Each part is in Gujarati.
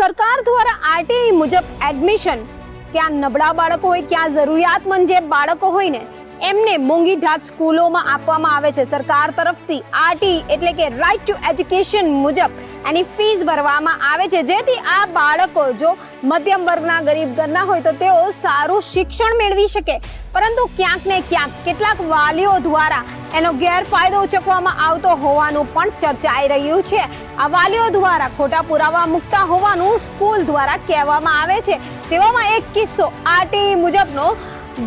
સરકાર દ્વારા આરટીઈ મુજબ એડમિશન. ક્યાં નબળા બાળકો હોય, ક્યાં જરૂરિયાતમંદ જે બાળકો હોય ને, એમને મોંઘી ઢાટ સ્કૂલોમાં આપવામાં આવે છે. સરકાર તરફથી આરટી એટલે કે રાઇટ ટુ એજ્યુકેશન મુજબ એની ફીસ ભરવામાં આવે છે. જેથી આ બાળકો જો મધ્યમ વર્ગના, ગરીબ ઘરના હોય તો તેઓ સારું શિક્ષણ મેળવી શકે. પરંતુ ક્યાંક ને ક્યાંક કેટલાક વાલીઓ દ્વારા એનો ગેરફાયદો ઉચકવામાં આવતો હોવાનું પણ ચર્ચાઈ રહ્યું છે. આ વાલીઓ દ્વારા ખોટા પુરાવા મુકતા હોવાનું સ્કૂલ દ્વારા કહેવામાં આવે છે. તેવામાં એક કિસ્સો આરટીઈ મુજબનો,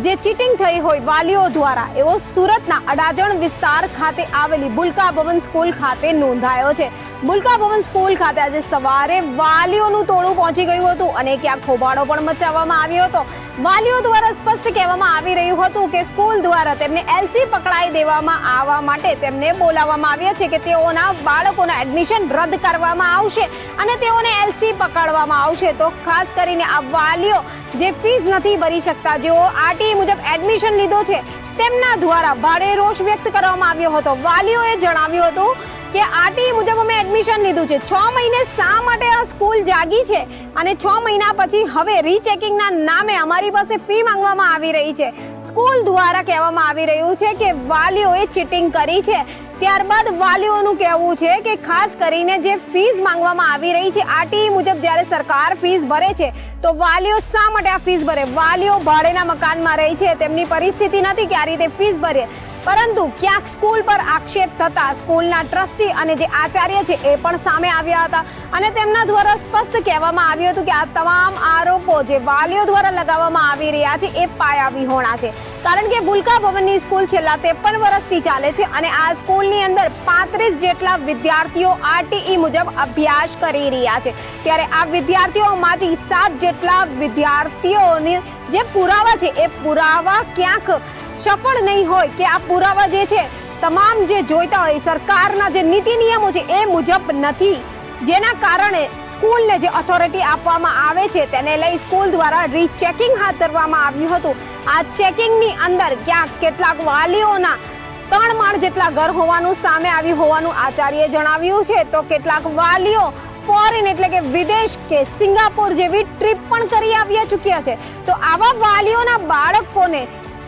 જે ચીટિંગ થઈ હોય વાલીઓ દ્વારા, એવો સુરતના અડાજણ વિસ્તાર ખાતે આવેલી બુલકા ભવન સ્કૂલ ખાતે નોંધાયો છે. બુલકા ભવન સ્કૂલ ખાતે આજે સવારે વાલીઓનું ટોળું પહોંચી ગયું હતું અને ક્યાંક ખોબાળો પણ મચાવવામાં આવ્યો હતો. વાલીઓ દ્વારા સ્પષ્ટ કહેવામાં આવી રહ્યું હતું કે સ્કૂલ દ્વારા તેમને એલસી પકડાઈ દેવામાં આવવા માટે તેમને બોલાવવામાં આવ્યા છે કે તેઓના બાળકોના એડમિશન રદ કરવામાં આવશે અને તેઓને એલસી પકડવામાં આવશે. તો ખાસ કરીને આ વાલીઓ જે ફીસ નથી ભરી શકતા, જેઓ આરટીઈ મુજબ એડમિશન લીધો છે, તેમના દ્વારા ભારે રોષ વ્યક્ત કરવામાં આવ્યો હતો. વાલીઓએ જણાવ્યું હતું કે આરટી મુજબ અમે એડમિશન લીધું છે. છ મહિને શા માટે આ સ્કૂલ જાગી છે? અને છ મહિના પછી હવે રીચેકિંગના નામે અમારી પાસે ફી માંગવામાં આવી રહી છે. સ્કૂલ દ્વારા કહેવામાં આવી રહ્યું છે કે વાલીઓએ ચીટિંગ કરી છે. ત્યારબાદ વાલીઓનું કહેવું છે કે ખાસ કરીને જે ફીસ માંગવામાં આવી રહી છે આરટી મુજબ જ્યારે સરકાર ફીસ ભરે છે, તો વાલીઓ શા માટે આ ફીસ ભરે? વાલીઓ ભાડેના મકાનમાં રહે છે, તેમની પરિસ્થિતિ નથી કે આ રીતે ફીસ ભરે પરંતુ ક્યાંક સ્કૂલ પર આક્ષેપ થતા સ્કૂલના ટ્રસ્ટી અને જે આચાર્ય છે એ પણ સામે આવ્યા હતા. અને તેમના દ્વારા સ્પષ્ટ કહેવામાં આવ્યું હતું કે આ તમામ આરોપો જે વાલીઓ દ્વારા લગાવવામાં આવી રહ્યા છે એ પાયા વિહોણા છે. કારણ કે ભૂલકા ભવનની સ્કૂલ છેલ્લા ત્રેપન વર્ષથી ચાલે છે અને આ સ્કૂલની અંદર પાંત્રીસ જેટલા વિદ્યાર્થીઓ આરટીઈ મુજબ અભ્યાસ કરી રહ્યા છે. ત્યારે આ વિદ્યાર્થીઓમાંથી સાત જેટલા વિદ્યાર્થીઓની જે પુરાવા છે એ પુરાવા ક્યાંક સફળ નહીં હોય કે આ પુરાવા જે છે, તમામ જે જોઈતા હોય સરકારના જે નીતિ નિયમો છે એ મુજબ નથી. જેના કારણે સ્કૂલને જે ઓથોરિટી આપવામાં આવે છે તેને લઈ સ્કૂલ દ્વારા રીચેકિંગ હાથ ધરવામાં આવ્યું હતું. આ ચેકિંગની અંદર ક્યાંક કેટલાક વાલીઓના ત્રણ માળ જેટલા ઘર હોવાનું સામે આવ્યું હોવાનું આચાર્યએ જણાવ્યું છે. તો કેટલાક વાલીઓ ફોરેન એટલે કે વિદેશ કે સિંગાપોર જેવી ટ્રીપ પણ કરી આવ્યા ચૂક્યા છે. તો આવા વાલીઓના બાળકોને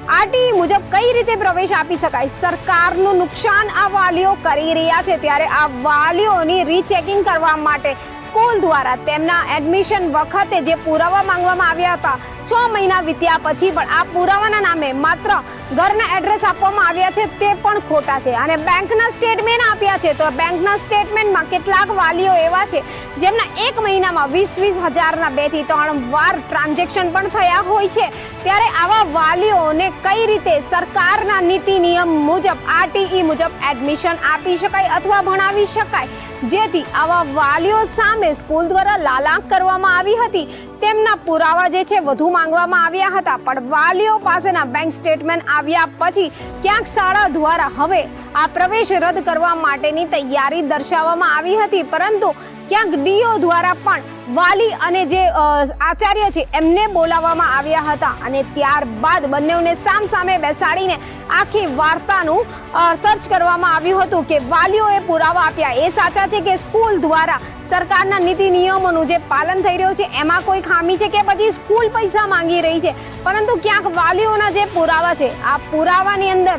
આરટીઈ મુજબ કઈ રીતે પ્રવેશ આપી શકાય? સરકારનું નુકસાન આ વાલીઓ કરી રહ્યા છે ત્યારે આ વાલીઓની રીચેકિંગ કરવા માટે સ્કૂલ દ્વારા તેમના એડમિશન વખતે જે પુરાવા માંગવામાં આવ્યા હતા, છ મહિના વીત્યા પછી પણ આ પુરાવાના નામે માત્ર ઘરના એડ્રેસ આપવામાં આવ્યા છે તે પણ ખોટા છે. અને બેંકના સ્ટેટમેન્ટ આપ્યા છે. તો બેંકના સ્ટેટમેન્ટમાં કેટલાક વાલીઓ એવા છે, જેમના એક મહિનામાં વીસ વીસ હજારના બેથી ત્રણ વાર ટ્રાન્ઝેક્શન પણ થયા હોય છે. ત્યારે આવા વાલીઓને કઈ રીતે સરકારના નીતિ નિયમ મુજબ આરટીઈ મુજબ એડમિશન આપી શકાય અથવા ભણાવી શકાય? જેથી આવા વાલીઓ સામે સ્કૂલ દ્વારા લાલાંક કરવામાં આવી હતી. તેમના પુરાવા જે છે વધુ માંગવામાં આવ્યા હતા, પણ વાલીઓ પાસેના બેંક સ્ટેટમેન્ટ આવ્યા પછી ક્યાંક શાળા દ્વારા હવે આ પ્રવેશ રદ કરવા માટેની તૈયારી દર્શાવવામાં આવી હતી. પરંતુ ક્યાંક ડીઓ દ્વારા પણ વાલી અને જે આચાર્ય છે, એમને બોલાવવામાં આવ્યા હતા અને ત્યારબાદ બંનેઓને સામ સામે બેસાડીને આખી વાર્તાનું સર્ચ કરવામાં આવ્યું હતું કે વાલીઓએ પુરાવા આપ્યા. એ સાચા છે કે સ્કૂલ દ્વારા સરકારના નીતિ નિયમોનું જે પાલન થઈ રહ્યું છે, એમાં કોઈ ખામી છે કે પછી સ્કૂલ પૈસા માંગી રહી છે? પરંતુ ક્યાંક વાલીઓના જે પુરાવા છે, આ પુરાવાની અંદર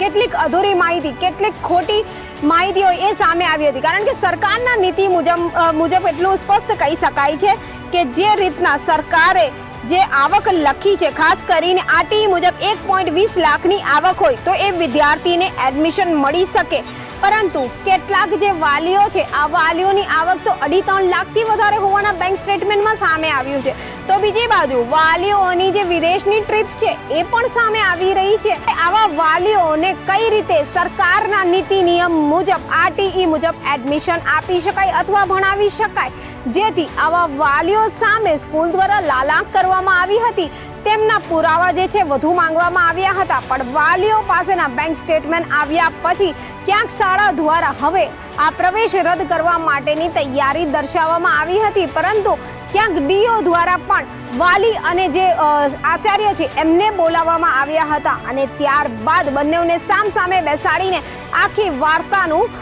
કેટલીક અધૂરી માહિતી, કેટલીક ખોટી માહિતી હોય એ સામે આવી હતી. કારણ કે સરકારના નીતિ મુજબ મુજબ એટલું સ્પષ્ટ કહી શકાય છે કે જે રીતના સરકારે જે આવક લખી છે, ખાસ કરીને આટી મુજબ એક પોઈન્ટ વીસ લાખની આવક હોય તો એ વિદ્યાર્થીને એડમિશન મળી શકે. પરંતુ કેટલાક જે વાલીઓ છે, આ વાલીઓની આવક તો અઢી ત્રણ લાખથી વધારે હોવાના બેંક સ્ટેટમેન્ટમાં સામે આવ્યું છે. તો બીજી બાજુ, વાલીઓની જે વિદેશની ટ્રીપ છે, એ પણ સામે આવી રહી છે. આવા વાલીઓને કઈ રીતે સરકારના નીતિ નિયમ મુજબ, આરટીઈ મુજબ એડમિશન આપી શકાય અથવા ભણાવી શકાય? જેથી આવા વાલીઓ સામે સ્કૂલ દ્વારા લાલાંક કરવામાં આવી હતી. તેમના પુરાવા જે છે, વધુ માંગવામાં આવ્યા હતા. પણ વાલીઓ પાસેના બેંક સ્ટેટમેન્ટ આવ્યા પછી ક્યાંક શાળા દ્વારા હવે આ પ્રવેશ રદ કરવા માટેની તૈયારી દર્શાવવામાં આવી હતી. પરંતુ ક્યાંક ડીઓ દ્વારા પણ વાલી અને જે આચાર્ય છે, એમને બોલાવવામાં આવ્યા હતા અને ત્યારબાદ બંનેઓને સામ સામે બેસાડીને આખી વાર્તાનું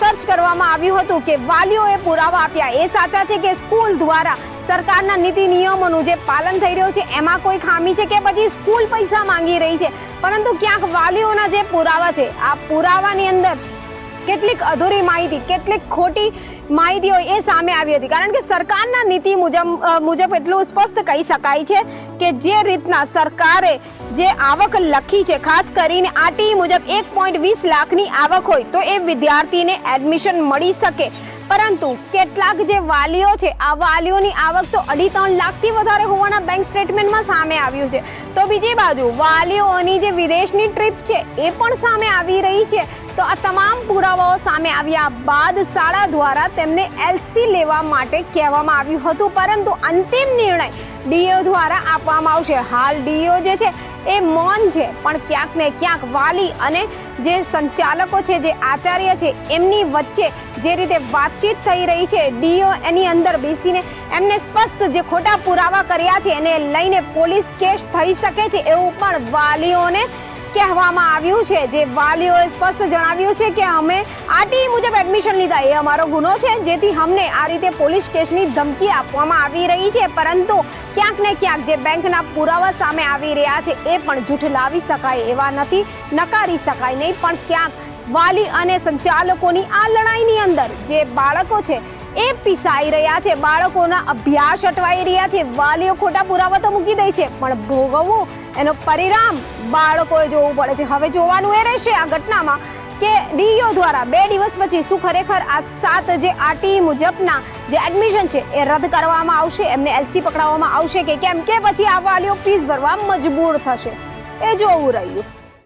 સર્ચ કરવામાં આવ્યું હતું કે વાલીઓએ પુરાવા આપ્યા. એ સાચા છે કે સ્કૂલ દ્વારા સરકારના નીતિ નિયમોનું જે પાલન થઈ રહ્યું છે, એમાં કોઈ ખામી છે કે પછી સ્કૂલ પૈસા માંગી રહી છે? પરંતુ ક્યાંક વાલીઓના જે પુરાવા છે, આ પુરાવાની અંદર કેટલીક અધૂરી માહિતી, કેટલીક ખોટી માહિતીઓ એ સામે આવી હતી. કારણ કે સરકારના નીતિ મુજબ મુજબ એટલું સ્પષ્ટ કહી શકાય છે કે જે રીતના સરકારે જે આવક લખી છે, ખાસ કરીને આટી મુજબ એક પોઈન્ટ વીસ લાખની આવક હોય તો એ વિદ્યાર્થીને એડમિશન મળી શકે. પરંતુ કેટલાક જે વાલીઓ છે, આ વાલીઓની આવક તો અઢી ત્રણ લાખથી વધારે હોવાના બેંક સ્ટેટમેન્ટમાં સામે આવ્યું છે. તો બીજી બાજુ, વાલીઓની જે વિદેશની ટ્રીપ છે, એ પણ સામે આવી રહી છે. તો આ તમામ પુરાવાઓ સામે આવ્યા બાદ શાળા દ્વારા તેમને એલસી લેવા માટે કહેવામાં આવ્યું હતું. પરંતુ અંતિમ નિર્ણય ડીઓ દ્વારા આપવામાં આવશે. હાલ ડીઓ જે છે એ મૌન છે. પણ ક્યાંક ને ક્યાંક વાલી અને જે સંચાલકો છે, જે આચાર્ય છે, એમની વચ્ચે જે રીતે વાતચીત થઈ રહી છે, ડીઓ એની અંદર બેસીને એમને સ્પષ્ટ જે ખોટા પુરાવા કર્યા છે, એને લઈને પોલીસ કેસ થઈ શકે છે, એવું પણ વાલીઓને કહેવામાં આવ્યું છે. જે વાલીઓએ સ્પષ્ટ જણાવ્યું છે કે અમે આરટીઈ મુજબ એડમિશન લીધા. એ અમારો ગુનો છે. જેથી અમને આ રીતે પોલીસ કેસની ધમકી આપવામાં આવી રહી છે. પરંતુ ક્યાંક ને ક્યાંક જે બેંકના પુરાવા સામે આવી રહ્યા છે, એ પણ જૂઠ લાવી શકાય એવા નથી. નકારી શકાય નહીં. પણ ક્યાંક વાલી અને સંચાલકોની આ લડાઈની અંદર જે બાળકો છે એ પીસાઈ રહ્યા છે. બાળકોના અભ્યાસ અટવાઈ રહ્યા છે. વાલીઓ ખોટા પુરાવા તો મૂકી દે છે. પણ ભોગવવું, એનો પરિણામ બાળકોએ જોવું પડે છે. હવે જોવાનું એ રહેશે આ ઘટનામાં કે ડીઓ દ્વારા બે દિવસ પછી શું ખરેખર આ સાત જે આરટી મુજબના જે એડમિશન છે એ રદ કરવામાં આવશે? એમને એલસી પકડાવવામાં આવશે કે કેમ? કે પછી આ વાલીઓ ફીસ ભરવા મજબૂર થશે. એ જોવું રહ્યું.